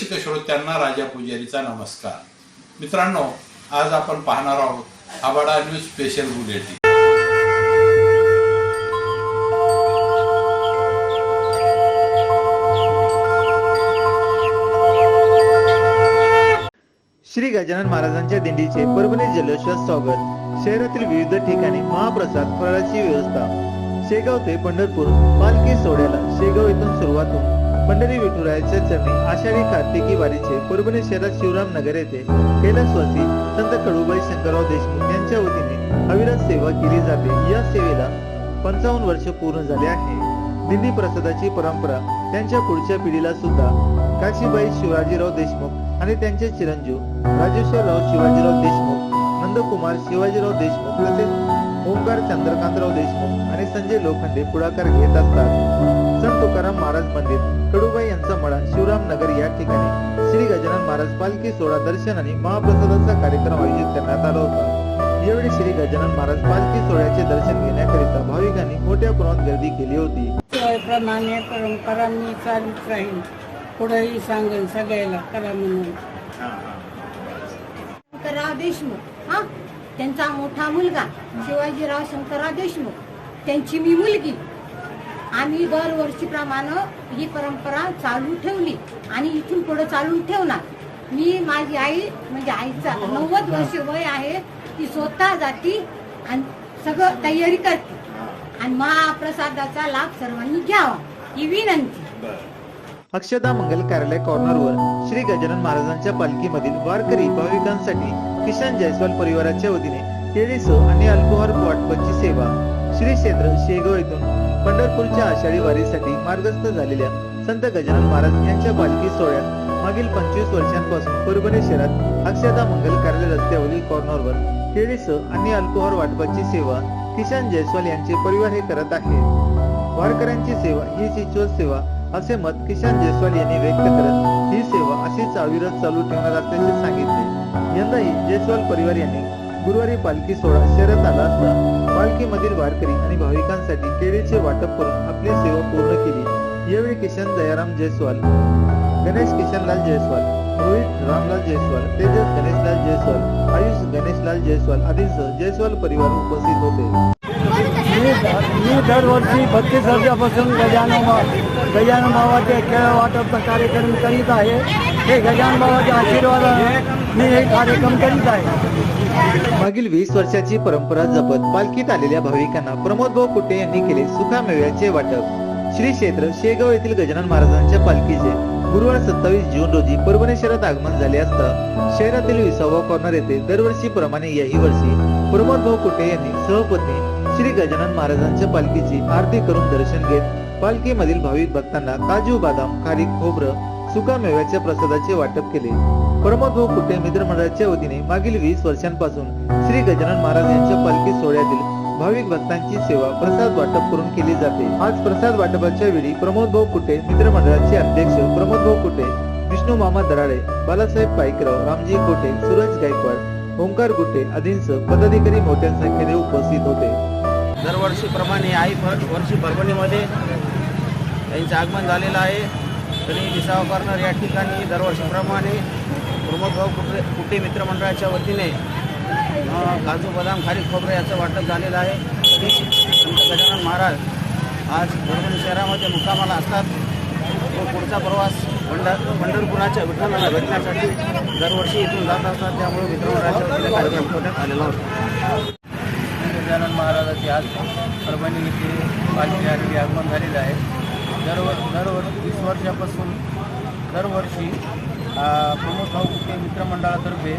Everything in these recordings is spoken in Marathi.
रसिक श्रोत्यांना राजा पुजारीचा नमस्कार. मित्रांनो आज आपण पाहणार आहोत Abada news special bulletin Shri Gajanan महाराजांच्या दिंडीचे परभणी जल्लोषात स्वागत. शहरातील विविध ठिकाणी महाप्रसाद फळाची व्यवस्था. शेगाव ते पंढरपूर पालखी सोहळ्याला शेगाव येथून सुरुवात होऊन पंढरी विठुरायाच्या चरणी आषाढी कार्तिकी वारीचे परभणी शहरात शिवराम नगर येथे कैलासवासी संत कडूबाई शंकरराव देशमुख यांच्या वतीने अविरत सेवा केली जाते. या सेवेला पंचावन्न वर्ष पूर्ण झाले आहे. दिंडी प्रसादाची परंपरा त्यांच्या पुढच्या पिढीला सुद्धा काशीबाई शिवाजीराव देशमुख आणि त्यांचे चिरंजीव राजेश्वरराव शिवाजीराव देशमुख नंदकुमार शिवाजीराव देशमुख तसेच ओंकार चंद्रकांतराव देशमुख आणि संजय लोखंडे पुढाकार घेत असतात. संत तुकाराम महाराज मंदिर कडुबाई यांचा मळा शिवराम नगर या ठिकाणी. श्री गजानन महाराज पालखी सोहळा दर्शन आणि महाप्रसादाचा कार्यक्रम आयोजित करण्यात आला होता. यावेळी श्री गजानन महाराज पालखी सोहळ्याचे दर्शन घेण्याकरिता भाविकांनी मोठ्या प्रमाणात गर्दी केली होती. प्रमाणे परंपरा मी चालूच राहील. पुढेही सांगेन सगळ्याला करा म्हणून. देशमुख हा? त्यांचा मोठा मुलगा शिवाजीराव शंकरराव देशमुख. त्यांची मी मुलगी. आम्ही दरवर्षीप्रमाणे ही परंपरा चालू ठेवली आणि इथून पुढे चालू ठेवणार. मी माझी आई म्हणजे आईचा नव्वद वर्ष वय आहे ती स्वतः जाती आणि सगळं तयारी करते. आणि महाप्रसादाचा लाभ सर्वांनी घ्यावा. ही विनंती. अक्षदा मंगल कार्यालय कॉर्नरवर श्री गजानन महाराजांच्या पालखीमधील वारकरी भाविकांसाठी किशन जयस्वाल परिवाराच्या वतीने केळीसह आणि अल्कोहोल वाटपाची सेवा. श्री क्षेत्र शेगाव येथून पंढरपूरच्या आषाढी वारीसाठी मार्गस्थ झालेल्या संत गजानन महाराज यांच्या पालखी सोहळ्यात मागील पंचवीस वर्षांपासून परभणी शहरात अक्षदा मंगल कार्यालय रस्त्यावरील कॉर्नरवर केळीसह आणि अल्कोहोल वाटपाची सेवा किशन जयस्वाल यांचे परिवार हे करत आहेत वारकऱ्यांची सेवा ही शाश्वत सेवा असे मत किशन जयस्वाल यांनी व्यक्त करत ही सेवा अशीच अविरत चालू ठेवणार असल्याचे सांगितले. यंदाही जयस्वाल परिवार यांनी गुरुवारी पालखी सोहळा शहरात आला असता. पालखीमधील वारकरी आणि भाविकांसाठी केळीचे वाटप करून आपली सेवा पूर्ण केली. यावेळी किशन दयाराम जयस्वाल गणेश किशनलाल जयस्वाल रोहित रामलाल जयस्वाल तेजस गणेशलाल जयस्वाल आयुष गणेशलाल जयस्वाल आदींसह जयस्वाल परिवार उपस्थित होते. मी मी दरवर्षी बत्तीस वर्षापासून गजानन गजानन बाबाचे खेळ वाटपचा कार्यक्रम करीत आहे. हे गजानन बाबाच्या आशीर्वादाने मी हे कार्यक्रम करीत आहे. मागील वीस वर्षाची परंपरा जपत पालखीत आलेल्या भाविकांना प्रमोद भाऊ कुटे यांनी केले सुखामेव्याचे वाटप. श्री क्षेत्र शेगाव येथील गजानन महाराजांच्या पालखीचे गुरुवार सत्तावीस जून रोजी परभणी शहरात आगमन झाले असता शहरातील विसावा कॉर्नर येथे दरवर्षीप्रमाणे याही वर्षी प्रमोद भाऊ कुटे यांनी सहपत्नी श्री गजानन महाराजांच्या पालखीची आरती करून दर्शन घेत पालखीमधील भाविक भक्तांना काजू बदाम खारीक खोबरं सुका मेव्याच्या प्रसादाचे वाटप केले. प्रमोद भाऊ कुटे मित्रमंडळाच्या वतीने मागील वीस वर्षांपासून श्री गजानन महाराज यांच्या पालखी सोहळ्यातील भाविक भक्तांची सेवा प्रसाद वाटप करून केली जाते. आज प्रसाद वाटपाच्या वेळी प्रमोद भाऊ कुटे मित्रमंडळाचे अध्यक्ष प्रमोद भाऊ कुटे विष्णू मामा दराडे बालासाहेब पाईकराव रामजी कोटे सूरज गायकवाड ओंकार गुटे आदींसह पदाधिकारी मोठ्या संख्येने उपस्थित होते. दरवर्षीप्रमाणे आई फर वर्षी परभणीमध्ये त्यांचं आगमन झालेलं आहे. तरी विसावा कॉर्नर या ठिकाणी दरवर्षीप्रमाणे प्रमोद भाऊ कुटे कुटे मित्रमंडळाच्या वतीने काजू बदाम खारीक खोबरं याचं वाटप झालेलं आहे. संत गजानन महाराज आज परभणी शहरामध्ये मुक्कामाला असतात. तो पुढचा प्रवास पंढर पंढरपुराच्या विठ्ठलाला भेटण्यासाठी दरवर्षी इथून जात असतात. त्यामुळे मित्रमंडळाच्या वतीने कार्यक्रम ठेवण्यात आलेला होता. गजानन महाराजाचे आज परभणी येथे पालखी आगमन झालेलं आहे. दरवर दरवर वीस वर्षापासून दरवर्षी प्रमोद भाऊ कुटे मित्रमंडळातर्फे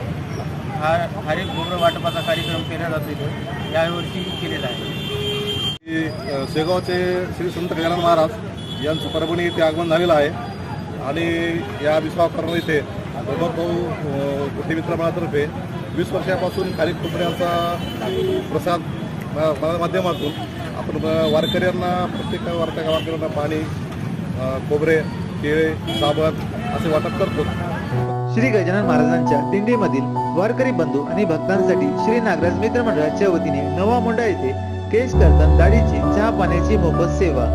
हा हरेक गोबर वाटपाचा कार्यक्रम केला जातो यावर्षी केलेला आहे. शेगावचे श्री संत गजानन महाराज यांचं परभणी येथे आगमन झालेलं आहे. आणि या विश्वाकर्ण इथे प्रमोद भाऊ कुटे मित्रमंडळातर्फे वीस वर्षापासून खाली खोबऱ्याचा प्रसाद माध्यमातून आपण वारकऱ्यांना प्रत्येक वारकऱ्या वारकऱ्यांना पाणी खोबरे केळे साबण असे वाटप करतो. श्री गजानन महाराजांच्या दिंडीमधील वारकरी बंधू आणि भक्तांसाठी श्री नागराज मित्र मंडळाच्या वतीने नवा मुंडा येथे केश कर्तन दाढीची चहा पाण्याची मोफत सेवा.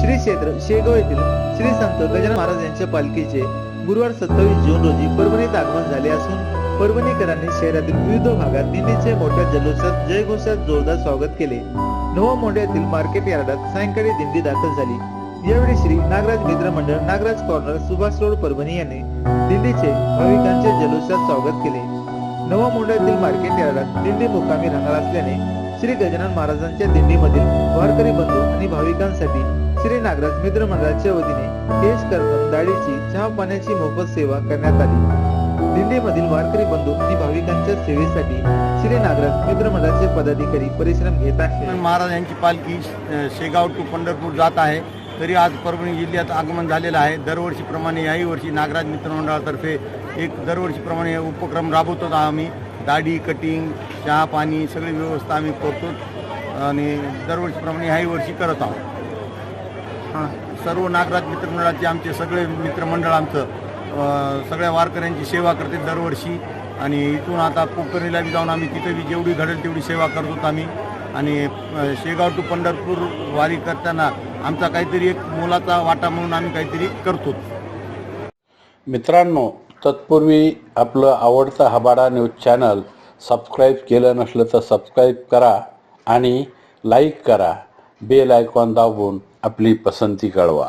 श्री क्षेत्र शेगाव येथील श्री संत गजानन महाराज यांच्या पालखीचे गुरुवार सत्तावीस जून रोजी परभणीत आगमन झाले असून परभणीकरांनी शहरातील विविध भागात दिंडीचे मोठ्या जल्लोषात जयघोषात जोरदार स्वागत केले. नवा मोंढ्यातील मार्केट यार्डात सायंकाळी दिंडी दाखल झाली. यावेळी श्री नागराज मित्र मंडळ नागराज कॉर्नर सुभाष रोड परभणी यांनी दिंडीचे भाविकांचे जल्लोषात स्वागत केले. नवा मोंढ्यातील मार्केट यार्डात दिंडी मुक्कामी राहणार असल्याने श्री गजानन महाराजांच्या दिंडीमधील वारकरी बंधू आणि भाविकांसाठी श्री नागराज मित्र मंडळाच्या वतीने केश कर्तन दाढीची चहा पाण्याची मोफत सेवा करण्यात आली. दिंडीमधील वारकरी बंधू आणि भाविकांच्या सेवेसाठी श्री नागराज मित्र मंडळाचे पदाधिकारी परिश्रम घेत आहेत. महाराज यांची पालखी शेगाव टू पंढरपूर जात आहे. तरी आज परभणी जिल्ह्यात आगमन झालेलं आहे. दरवर्षीप्रमाणे याही वर्षी नागराज मित्र मंडळातर्फे एक दरवर्षीप्रमाणे उपक्रम राबवतो आम्ही. दाढी कटिंग चहा पाणी सगळी व्यवस्था आम्ही करतो आणि दरवर्षीप्रमाणे ह्याही वर्षी करत आहोत. सर्व नागराज मित्रमंडळाचे आमचे सगळे मित्रमंडळ आमचं सगळ्या वारकऱ्यांची सेवा करते दरवर्षी. आणि इथून आता पोखरीला बी जाऊन आम्ही तिथे बी जेवढी घडेल तेवढी सेवा करतो आम्ही. आणि शेगाव टू पंढरपूर वारी करताना आमचा काहीतरी एक मोलाचा वाटा म्हणून आम्ही काहीतरी करतो. मित्रांनो तत्पूर्वी आपलं आवडतं हबाडा न्यूज चॅनल सबस्क्राईब केलं नसलं तर सबस्क्राईब करा आणि लाईक करा. बेल आयकॉन दाबून आपली पसंती कळवा